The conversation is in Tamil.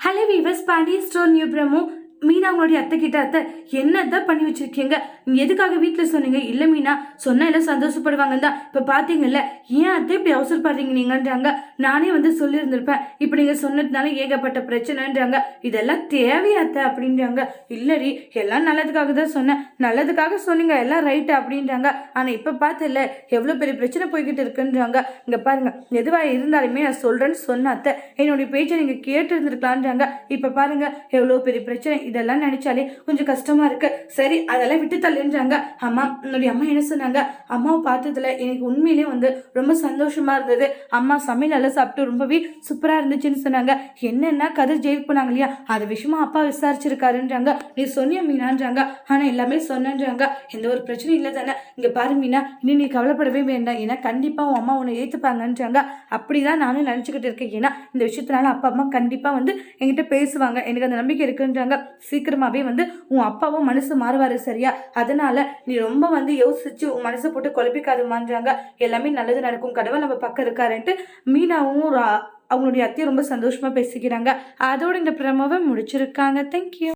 హలో వివస్ పాండీ స్టోర్ న్యూ బ్రహ్మో மீனா உங்களுடைய அத்தை கிட்ட அத்தை என்னதான் பண்ணி வச்சிருக்கீங்க? நீங்க எதுக்காக வீட்டில் சொன்னீங்க? இல்லை மீனா சொன்னா எல்லாம் சந்தோஷப்படுவாங்க தான் இப்போ பார்த்தீங்கல்ல ஏன் அத்தை இப்படி அவசரப்படுறீங்க நீங்கன்றாங்க? நானே வந்து சொல்லியிருந்திருப்பேன். இப்போ நீங்கள் சொன்னதுனால ஏகப்பட்ட பிரச்சனைன்றாங்க. இதெல்லாம் தேவையா அத்தை அப்படின்றாங்க. இல்லடி எல்லாம் நல்லதுக்காக தான் சொன்னேன். நல்லதுக்காக சொன்னீங்க எல்லாம் ரைட்டு அப்படின்றாங்க. ஆனால் இப்போ பார்த்துல எவ்வளோ பெரிய பிரச்சனை போய்கிட்டு இருக்குன்றாங்க. இங்கே பாருங்க எதுவாக இருந்தாலுமே நான் சொல்கிறேன்னு சொன்ன அத்தை என்னுடைய பேச்சை நீங்கள் கேட்டு இருந்திருக்கலான்றாங்க இப்போ பாருங்க எவ்வளோ பெரிய பிரச்சனை. இதெல்லாம் நினைச்சாலே கொஞ்சம் கஷ்டமா இருக்கு. சரி அதெல்லாம் விட்டு தள்ளுன்றாங்க. அம்மா என்னுடைய அம்மா என்ன சொன்னாங்க? அம்மாவை பார்த்ததுல எனக்கு உண்மையிலேயே வந்து ரொம்ப சந்தோஷமா இருந்தது. அம்மா சமையல் நல்லா சாப்பிட்டு ரொம்பவே சூப்பரா இருந்துச்சுன்னு சொன்னாங்க. என்னென்ன கதிர் ஜெயிலுக்கு போனாங்க இல்லையா? அது விஷயமா அப்பா விசாரிச்சிருக்காருன்றாங்க. நீ சொன்னிய மீனான்றாங்க. ஆனா எல்லாமே சொன்னன்றாங்க. எந்த ஒரு பிரச்சனையும் இல்லை தானே. இங்க பாரு மீனா இனி நீ கவலைப்படவே வேண்டாம். ஏன்னா கண்டிப்பா உன் அம்மா உன்னை ஏத்துப்பாங்கன்றாங்க. அப்படிதான் நானும் நினச்சிக்கிட்டு இருக்கேன். ஏன்னா இந்த விஷயத்தினால அப்பா அம்மா கண்டிப்பா வந்து என்கிட்ட பேசுவாங்க. எனக்கு அந்த நம்பிக்கை இருக்குன்றாங்க. சீக்கிரமாகவே வந்து உன் அப்பாவும் மனசு மாறுவார் சரியா? அதனால் நீ ரொம்ப வந்து யோசிச்சு உன் மனசை போட்டு குழப்பிக்காதுமான்றாங்க எல்லாமே நல்லது நடக்கும். கடவுள் நம்ம பக்கம் இருக்காருன்ட்டு மீனாவும் அவங்களுடைய அத்தையும் ரொம்ப சந்தோஷமாக பேசிக்கிறாங்க. அதோட இந்த பிரமவை முடிச்சிருக்காங்க. தேங்க்யூ